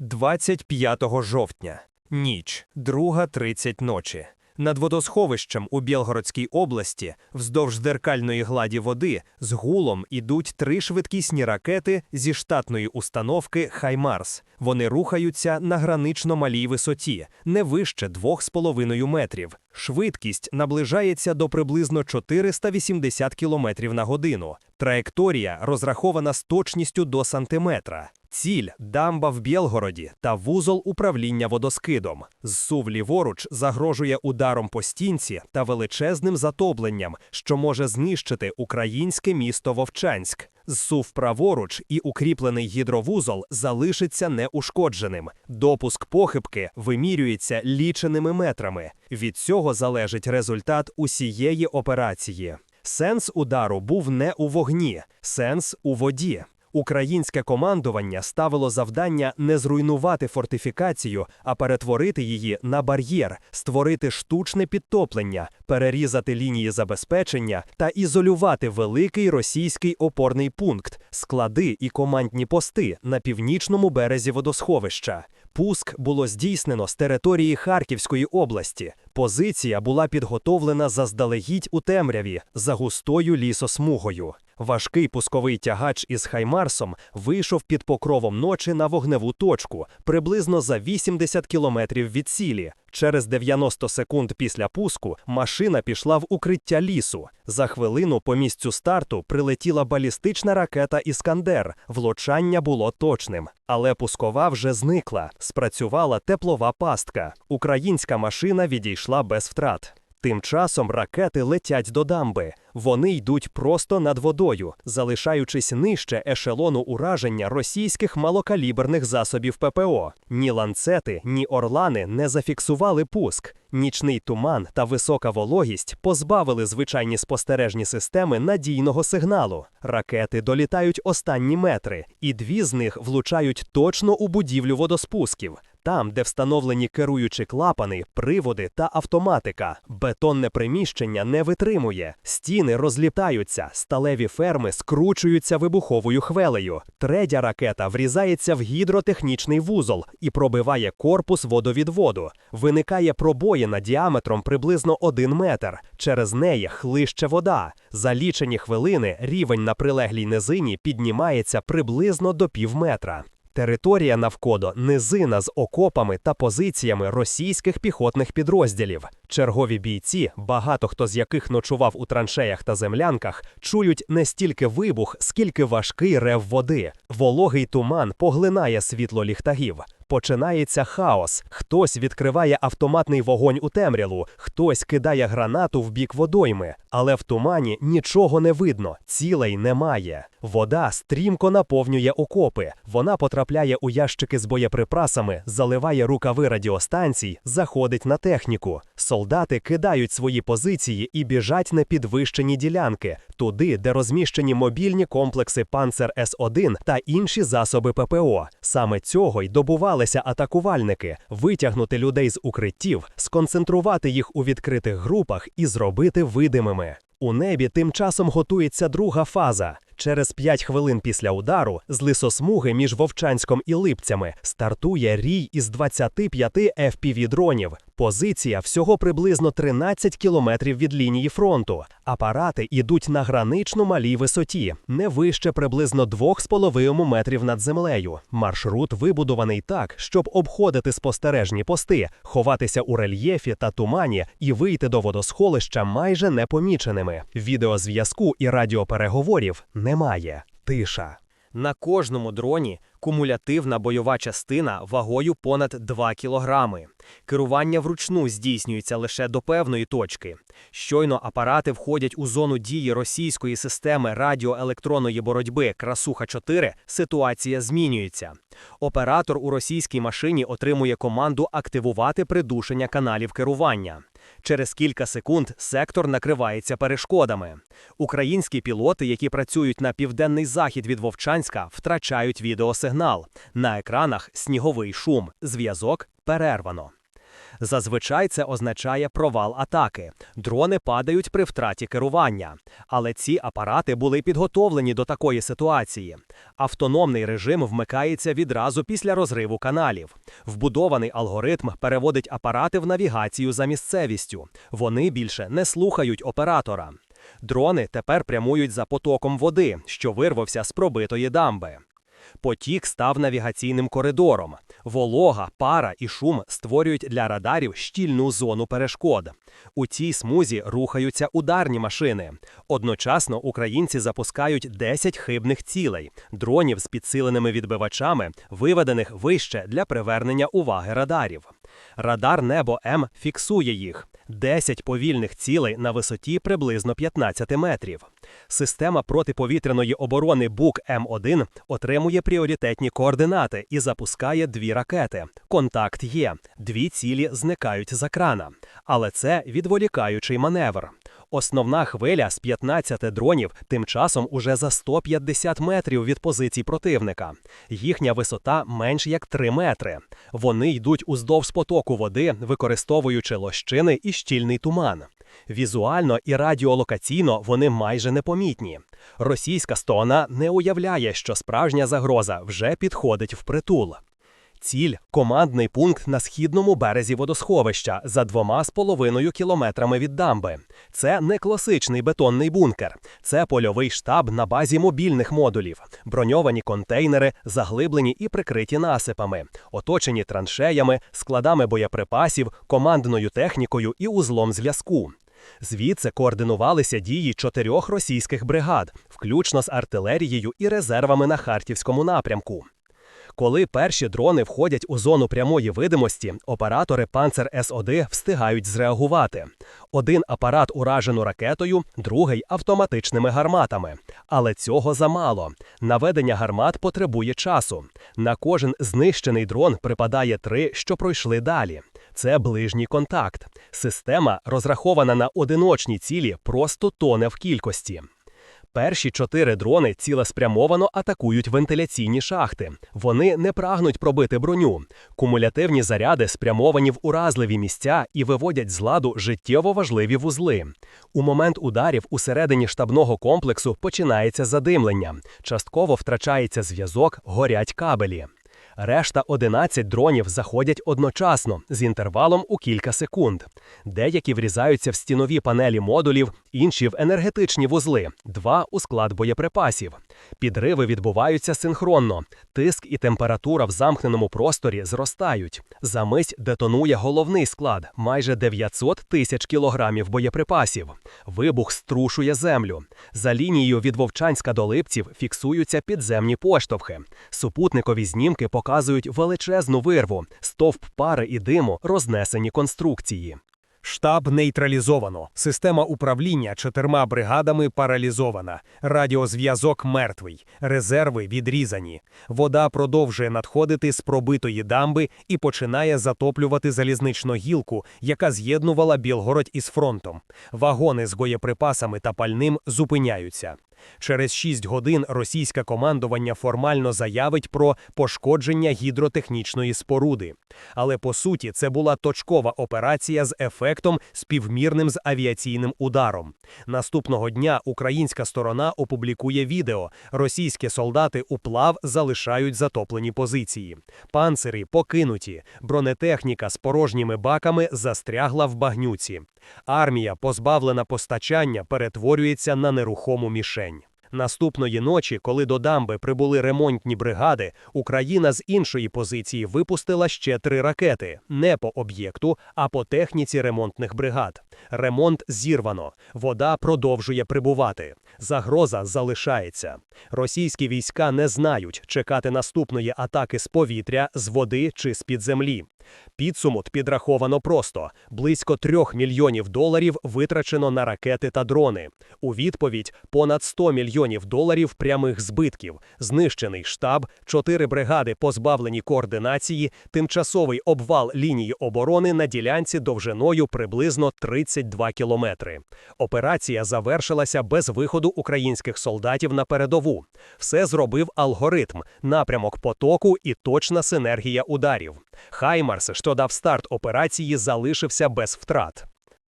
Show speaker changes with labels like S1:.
S1: 25 жовтня. Ніч, 2.30 ночі. Над водосховищем у Білгородській області, вздовж деркальної гладі води, з гулом ідуть три швидкісні ракети зі штатної установки «Хаймарс». Вони рухаються на гранично малій висоті, не вище 2,5 метрів. Швидкість наближається до приблизно 480 км на годину. Траєкторія розрахована з точністю до сантиметра. Ціль дамба в Білгороді та вузол управління водоскидом. Зсув ліворуч загрожує ударом по стінці та величезним затопленням, що може знищити українське місто Вовчанськ. Зсув праворуч і укріплений гідровузол залишиться неушкодженим. Допуск похибки вимірюється ліченими метрами. Від цього залежить результат усієї операції. Сенс удару був не у вогні, сенс у воді. Українське командування ставило завдання не зруйнувати фортифікацію, а перетворити її на бар'єр, створити штучне підтоплення, перерізати лінії забезпечення та ізолювати великий російський опорний пункт, склади і командні пости на північному березі водосховища. Пуск було здійснено з території Харківської області. Позиція була підготовлена заздалегідь у темряві за густою лісосмугою. Важкий пусковий тягач із Хаймарсом вийшов під покровом ночі на вогневу точку приблизно за 80 кілометрів від цілі. Через 90 секунд після пуску машина пішла в укриття лісу. За хвилину по місцю старту прилетіла балістична ракета Іскандер. Влучання було точним, але пускова вже зникла. Спрацювала теплова пастка. Українська машина відійшла без втрат. Тим часом ракети летять до дамби. Вони йдуть просто над водою, залишаючись нижче ешелону ураження російських малокаліберних засобів ППО. Ні ланцети, ні орлани не зафіксували пуск. Нічний туман та висока вологість позбавили звичайні спостережні системи надійного сигналу. Ракети долітають останні метри, і дві з них влучають точно у будівлю водоспусків. Там, де встановлені керуючі клапани, приводи та автоматика, бетонне приміщення не витримує, стіни розлітаються, сталеві ферми скручуються вибуховою хвелею. Третя ракета врізається в гідротехнічний вузол і пробиває корпус водовідводу. Виникає пробоїна діаметром приблизно один метр. Через неї хлище вода. За лічені хвилини рівень на прилеглій низині піднімається приблизно до півметра. Територія навколо низина з окопами та позиціями російських піхотних підрозділів. Чергові бійці, багато хто з яких ночував у траншеях та землянках, чують не стільки вибух, скільки важкий рев води. Вологий туман поглинає світло ліхтагів. Починається хаос. Хтось відкриває автоматний вогонь у темряву, хтось кидає гранату в бік водойми, але в тумані нічого не видно, цілей немає. Вода стрімко наповнює окопи. Вона потрапляє у ящики з боєприпасами, заливає рукави радіостанцій, заходить на техніку. Солдати кидають свої позиції і біжать на підвищені ділянки, туди, де розміщені мобільні комплекси Панцер С1 та інші засоби ППО. Саме цього й добувалися атакувальники витягнути людей з укриттів, сконцентрувати їх у відкритих групах і зробити видимими. У небі тим часом готується друга фаза. Через 5 хвилин після удару з лисосмуги між Вовчанськом і Липцями стартує рій із 25 FPV-дронів. Позиція всього приблизно 13 кілометрів від лінії фронту. Апарати йдуть на гранично малій висоті, не вище приблизно 2,5 метрів над землею. Маршрут вибудований так, щоб обходити спостережні пости, ховатися у рельєфі та тумані і вийти до водосховища майже непоміченими. Відеозв'язку і радіопереговорів немає. Тиша. На кожному дроні кумулятивна бойова частина вагою понад 2 кілограми. Керування вручну здійснюється лише до певної точки. Щойно апарати входять у зону дії російської системи радіоелектронної боротьби Красуха 4 ситуація змінюється. Оператор у російській машині отримує команду активувати придушення каналів керування. Через кілька секунд сектор накривається перешкодами. Українські пілоти, які працюють на південний захід від Вовчанська, втрачають відеосигнал. На екранах сніговий шум. Зв'язок перервано. Зазвичай це означає провал атаки. Дрони падають при втраті керування. Але ці апарати були підготовлені до такої ситуації. Автономний режим вмикається відразу після розриву каналів. Вбудований алгоритм переводить апарати в навігацію за місцевістю. Вони більше не слухають оператора. Дрони тепер прямують за потоком води, що вирвався з пробитої дамби. Потік став навігаційним коридором. Волога, пара і шум створюють для радарів щільну зону перешкод. У цій смузі рухаються ударні машини. Одночасно українці запускають 10 хибних цілей, дронів з підсиленими відбивачами, виведених вище для привернення уваги радарів. Радар Небо М фіксує їх. 10 повільних цілей на висоті приблизно 15 метрів. Система протиповітряної оборони БУК М1 отримує пріоритетні координати і запускає дві ракети. Контакт є. Дві цілі зникають з екрана. Але це відволікаючий маневр. Основна хвиля з 15 дронів тим часом уже за 150 метрів від позицій противника. Їхня висота менш як 3 метри. Вони йдуть уздовж потоку води, використовуючи лощини і щільний туман. Візуально і радіолокаційно вони майже непомітні. Російська сторона не уявляє, що справжня загроза вже підходить впритул. Ціль командний пункт на східному березі водосховища за двома з половиною кілометрами від дамби. Це не класичний бетонний бункер, це польовий штаб на базі мобільних модулів, броньовані контейнери, заглиблені і прикриті насипами, оточені траншеями, складами боєприпасів, командною технікою і узлом зв'язку. Звідси координувалися дії чотирьох російських бригад, включно з артилерією і резервами на Харківському напрямку. Коли перші дрони входять у зону прямої видимості, оператори Панцер С1 встигають зреагувати. Один апарат уражено ракетою, другий автоматичними гарматами. Але цього замало. Наведення гармат потребує часу. На кожен знищений дрон припадає три, що пройшли далі. Це ближній контакт. Система, розрахована на одиночні цілі, просто тоне в кількості. Перші чотири дрони цілеспрямовано атакують вентиляційні шахти. Вони не прагнуть пробити броню. Кумулятивні заряди спрямовані в уразливі місця і виводять з ладу життєво важливі вузли. У момент ударів усередині штабного комплексу починається задимлення. Частково втрачається зв'язок, горять кабелі. Решта 11 дронів заходять одночасно з інтервалом у кілька секунд. Деякі врізаються в стінові панелі модулів, інші в енергетичні вузли, два у склад боєприпасів. Підриви відбуваються синхронно. Тиск і температура в замкненому просторі зростають. За мить детонує головний склад майже 900 тисяч кілограмів боєприпасів. Вибух струшує землю. За лінією від Вовчанська до Липців фіксуються підземні поштовхи. Супутникові знімки показують величезну вирву, стовп пари і диму, рознесені конструкції. Штаб нейтралізовано. Система управління чотирма бригадами паралізована. Радіозв'язок мертвий. Резерви відрізані. Вода продовжує надходити з пробитої дамби і починає затоплювати залізничну гілку, яка з'єднувала Білгород із фронтом. Вагони з боєприпасами та пальним зупиняються. Через 6 годин російське командування формально заявить про пошкодження гідротехнічної споруди. Але по суті це була точкова операція з ефектом співмірним з авіаційним ударом. Наступного дня українська сторона опублікує відео. Російські солдати уплав залишають затоплені позиції. Панцири покинуті, бронетехніка з порожніми баками застрягла в багнюці. Армія, позбавлена постачання, перетворюється на нерухому мішень. Наступної ночі, коли до дамби прибули ремонтні бригади, Україна з іншої позиції випустила ще три ракети не по об'єкту, а по техніці ремонтних бригад. Ремонт зірвано, вода продовжує прибувати. Загроза залишається. Російські війська не знають чекати наступної атаки з повітря, з води чи з під землі. Підсумок підраховано просто: близько трьох мільйонів доларів витрачено на ракети та дрони. У відповідь понад 100 мільйонів доларів прямих збитків, знищений штаб, чотири бригади позбавлені координації, тимчасовий обвал лінії оборони на ділянці довжиною приблизно 30
S2: 32 кілометри. Операція завершилася без виходу українських солдатів на передову. Все зробив алгоритм, напрямок потоку і точна синергія ударів. Хаймарс, що дав старт операції, залишився без втрат.